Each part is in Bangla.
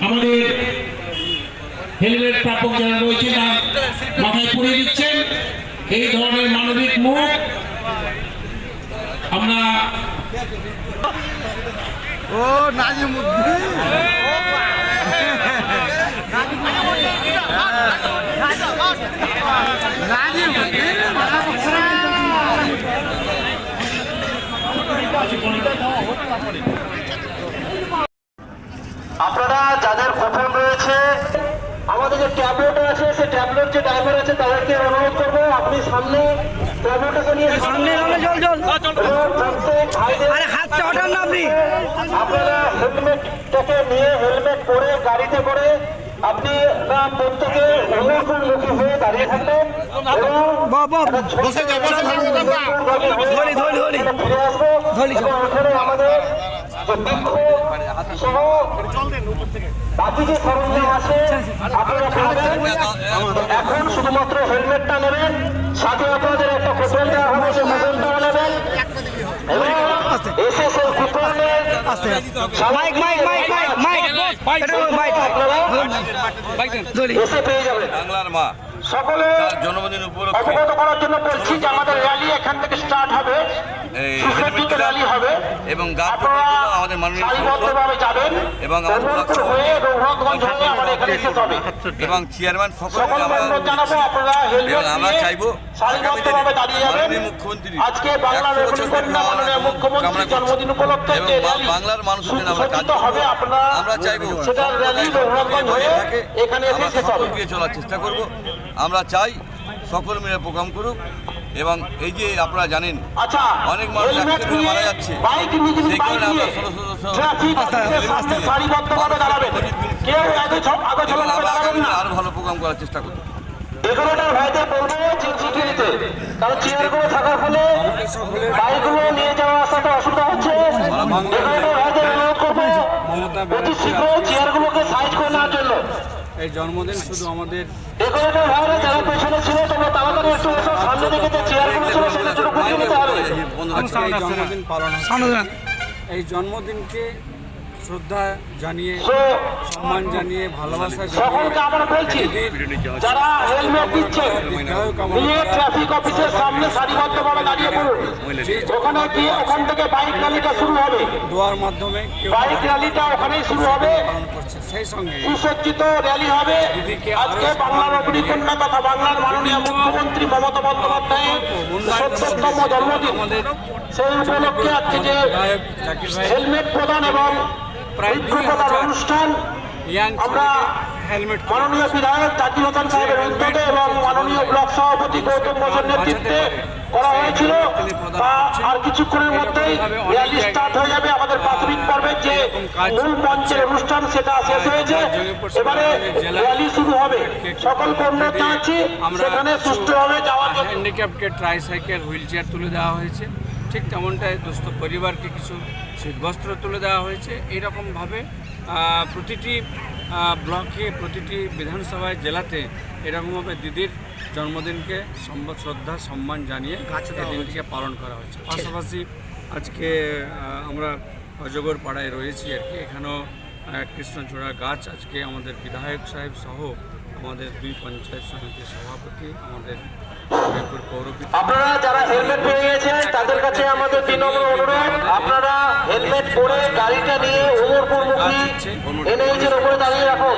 আমাদের হেলমেট প্রাপক যারা রয়েছে না মাথায় পরিয়ে দিচ্ছেন। এই ধরনের মানবিক মুখ আমরা ও, নাজিমুদ্দিন আপনারা যাদের কুপন রয়েছে আমাদের যে ট্যাবলেট আছে সেই ট্যাবলেট যে ড্রাইভার আছে তাদেরকে অনুরোধ করব আপনি সামনে ট্যাবলেটটাকে নিয়ে সামনে জল জল এবং প্রত্যেক ভাইদের আরে হাতটা ওঠান না আপনি। আপনারা হেলমেটটাকে নিয়ে হেলমেট পরে গাড়িতে করে আপনি না প্রত্যেকে হয়ে দাঁড়িয়ে থাকবেন এবং বাহ, বাহ। একটা ছোট্ট ধরি, ধরি, ধরি। ফিরে আসব। ধরি, এবং ওখানে আমাদের সহ বাকি যে সরঞ্জাম আছে আপনারা পাবেন এখন শুধুমাত্র হেলমেটটা নেবেন সাথে আপনাদের একটা কুপন দেওয়া হবে সেই কুপনটাও নেবেন এবং এসএসএল কুপনের mike mike mike mike mike mike আপনারা ধরি এসে পেয়ে যাবেন বাংলার মা সকলে জন্মদিন উপলক্ষে অবগত করার জন্য বলছি যে আমাদের র্যালি এখান থেকে স্টার্ট হবে। র্যালি এবং আমাদের মাননীয় যাবেন। এবং আমাদের হয়ে রঘুনাথগঞ্জ হয়ে আমাদের এখানে শেষ হবে। এবং চেয়ারম্যান সকলকে আমরা অনুরোধ জানাব আপনারা হেলমেট আমরা চাইব সারিবদ্ধভাবে দাঁড়িয়ে যাবেন। মুখ্যমন্ত্রী আজকে বাংলার একশো বছর রবীন্দ্রকন্যা মাননীয় মুখ্যমন্ত্রীর জন্মদিন উপলক্ষে এবং যে র্যালি বাংলার মানুষের জন্য আমরা কাজ হবে আপনারা আমরা চাইব সেটা র্যালি রঘুনাথগঞ্জ হয়ে থাকে। এখানে এসে আমরা শেষ সকল হবে চলার চেষ্টা করব। আমরা চাই সকল মিলে প্রোগ্রাম করুক। এবং এই যে আপনারা জানেন আচ্ছা অনেক মানুষ হেলমেট মারা যাচ্ছে। সেই কারণে আমরা ষোলো ষোলো আরও ভালো প্রোগ্রাম করার চেষ্টা ভাইদের বলব চিঠি দিতে কারণ চেয়ারগুলো থাকার ফলে বাইকগুলো নিয়ে যাওয়া আসাতে অসুবিধা হচ্ছে। এগারোটার ভাইদের অনুরোধ করব অতি শীঘ্র চেয়ারগুলোকে সাইজ করে নেওয়ার জন্য এই জন্মদিন শুধু আমাদের এগারোটার ভাইরা যারা পেছনে ছিল তোমরা তাড়াতাড়ি একটু এসো সামনে দিকে যে চেয়ারগুলো ছিল সেটা ছোট গুছিয়ে নিতে হবে। আজকে এই জন্মদিন পালন এই জন্মদিনকে শ্রদ্ধা জানিয়ে সম্মান জানিয়ে ভালোবাসা জানিয়ে দোয়ার মাধ্যমে বাইক র্যালিটা ওখানেই শুরু হবে। সেই সঙ্গে সুসজ্জিত র্যালি হবে। আজকে বাংলার অগ্নিকন্যা তথা বাংলার মাননীয় মুখ্যমন্ত্রী মমতা বন্দ্যোপাধ্যায়ের সত্তরতম জন্মদিন সেই উপলক্ষে আজকে যে হেলমেট প্রদান এবং প্রায় দুই হাজার ইয়াং হেলমেট মাননীয় বিধায়ক জাকির হোসেন সাহেবের উদ্যোগে এবং মাননীয় ব্লক সভাপতি গৌতম ঘোষের নেতৃত্বে করা হয়েছিল। তা আর কিছুক্ষণের মধ্যেই র্যালি স্টার্ট হয়ে যাবে আমাদের প্রাথমিক পর্বের যে মূল মঞ্চের অনুষ্ঠান সেটা শেষ হয়েছে। এবারে র্যালি শুরু হবে। জানাচ্ছি সেখানে সুষ্ঠুভাবে যাওয়ার হ্যান্ডিক্যাপকে ট্রাইসাইকেল হুইল চেয়ার তুলে দেওয়া হয়েছে। ঠিক তেমনটাই দুস্থ পরিবারকে কিছু শীতবস্ত্র তুলে দেওয়া হয়েছে। এইরকমভাবে প্রতিটি ব্লকে প্রতিটি বিধানসভায় জেলাতে এরকমভাবে দিদির জন্মদিনকে শ্রদ্ধা সম্মান জানিয়ে এই দিনটিকে পালন করা হয়েছে। পাশাপাশি আজকে আমরা অজগর পাড়ায় রয়েছি আর কি। এখানেও কৃষ্ণচূড়া গাছ আজকে আমাদের বিধায়ক সাহেব সহ আমাদের দুই পঞ্চায়েত সমিতির সভাপতি আমাদের আপনারা যারা হেলমেট পেয়ে গেছেন কাছে আমাদের তিন নম্বর অনুরোধ আপনারা হেলমেট পরে গাড়িটা নিয়ে উমরপুর মুখী এনএইচের উপরে দাঁড়িয়ে রাখুন।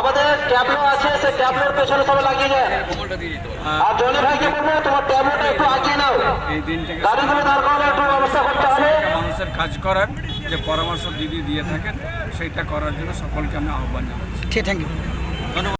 আমাদের ট্যাবলো আছে সে ট্যাবলোর পেছনে সবাই লাগিয়ে যায় আর জনি ভাইকে বলব তোমার ট্যাবলোটা একটু আগিয়ে নাও। গাড়িগুলো দাঁড় করানোর একটু ব্যবস্থা করতে হবে। মানুষের কাজ করার যে পরামর্শ দিদি দিয়ে থাকেন সেইটা করার জন্য সকলকে আমি আহ্বান জানাচ্ছি। ঠিক থ্যাংক ইউ